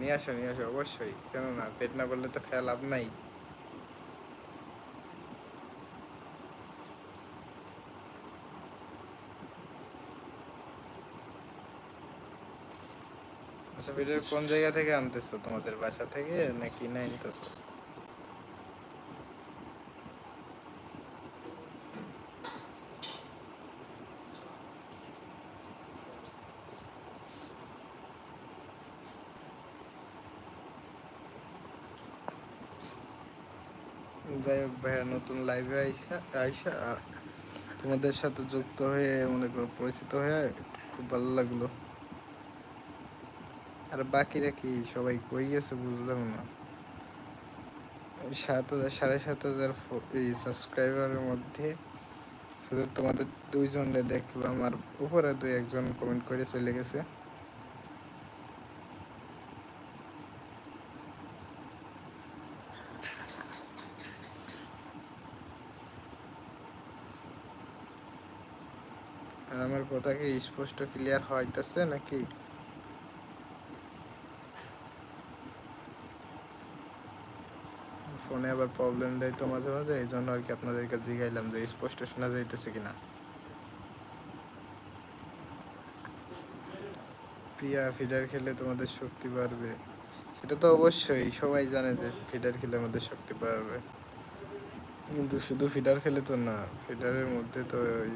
নিয়ে আসো নিয়ে আসো, অবশ্যই। কেন না পেট না করলে তো খেয়াল লাভ নাই। আচ্ছা ভিডিও কোন জায়গা থেকে আনতেছো? তোমাদের বাসা থেকে নাকি না আনতেছো? যাই হোক ভাইয়া, নতুন লাইভে আইসা আইসা তোমাদের সাথে যুক্ত হয়ে মনে করো পরিচিত হয়ে খুব ভালো লাগল। আর বাকিরা কি সবাই কই গেছে বুঝলাম না। সাত হাজার, সাড়ে সাত হাজার সাবস্ক্রাইবারের মধ্যে শুধু তোমাদের দুইজনে দেখলাম আর উপরে দুই একজন কমেন্ট করে চলে গেছে। আমার কথা কি স্পষ্ট ক্লিয়ার হইতেছে নাকি? ফোনে আবার প্রবলেম দেয় তো মাঝে মাঝে এই জন্য আর কি আপনাদেরকে জিগাইলাম যে স্পষ্ট শোনা যাইতেছে কিনা। প্রিয়া ফিডার খেলে তোমাদের শক্তি বাড়বে। সেটা তো অবশ্যই, সবাই জানে যে ফিডার খেলে আমাদের শক্তি বাড়বে। কিন্তু শুধু ফিডার খেলে তো না ফিডারের মধ্যে তো ওই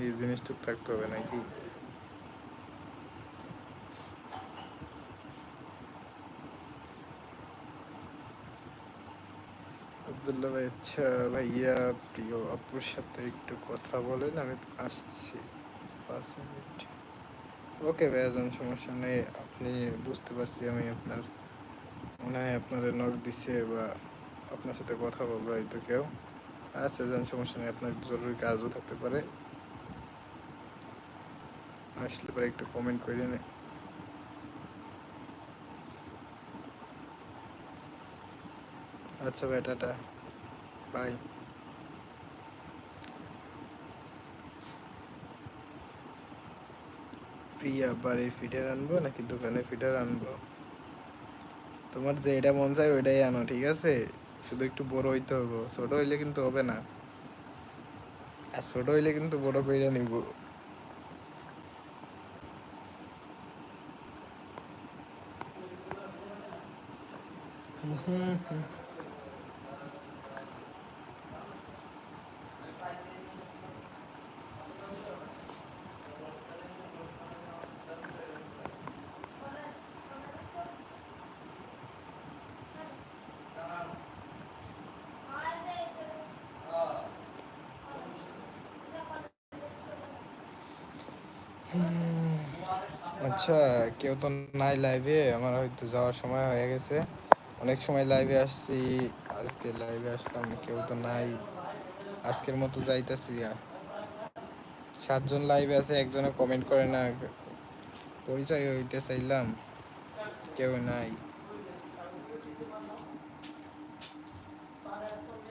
এই জিনিসটুক থাকতে হবে নাকি? আব্দুল্লাহ ভাই আচ্ছা ভাইয়া, প্রিয় আপুর সাথে একটু কথা বলেন, আমি আসছি। পাঁচ মিনিট। ওকে ভাইয়া যান সমস্যা নেই, আপনি বুঝতে পারছি আমি আপনার, মনে হয় আপনার নখ দিচ্ছে বা আপনার সাথে কথা বলব হয়তো কেউ। আচ্ছা যান, সমস্যা নেই, আপনার জরুরি কাজও থাকতে পারে। আসলে পরে একটু কমেন্ট করে নে। আচ্ছা ভাই বাই প্রিয়া, বাড়ির ফিডার আনব নাকি দোকানের ফিডার আনব? তোমার যেটা মন চায় ওইটাই আনো, ঠিক আছে? শুধু একটু বড় হইতে হবে। ছোট হইলে কিন্তু হবে না। আর ছোট হইলে কিন্তু বড় কইরা নিব। আচ্ছা কেউ তো নাই লাইভে আমার হয়তো যাওয়ার সময় হয়ে গেছে। অনেক সময় লাইভে আসছি, আজকে লাইভে আসলাম, কেউ তো নাই। আজকের মতো যাইতেছি সাতজন লাইভে আছে একজনে কমেন্ট করে না। পরিচয় হইতে চাইলাম, কেউ নাই।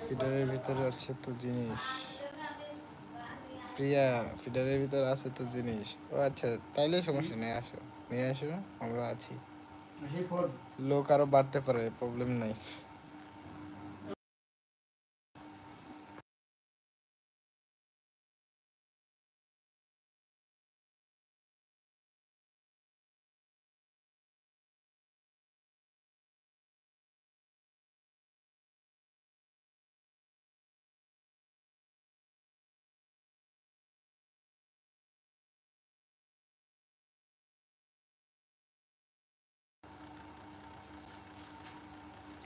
ফিডারের ভিতরে আছে তো জিনিস। প্রিয়া, ফিডারের ভিতরে আছে তো জিনিস। ও আচ্ছা তাইলে সমস্যা নেই, আসো। নিয়ে আসো, আমরা আছি। লোক আরও বাড়তে পারে প্রবলেম নাই।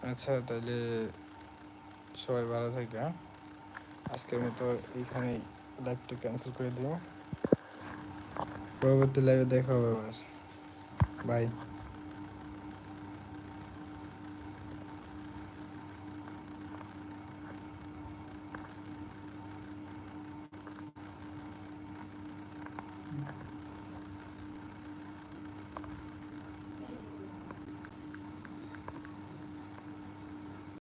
আচ্ছা তাহলে সবাই ভালো থাকে হ্যাঁ? আজকের মতো এইখানে লাইভটা ক্যান্সেল করে দিও পরবর্তী লাইভে দেখা হবে আবার। বাই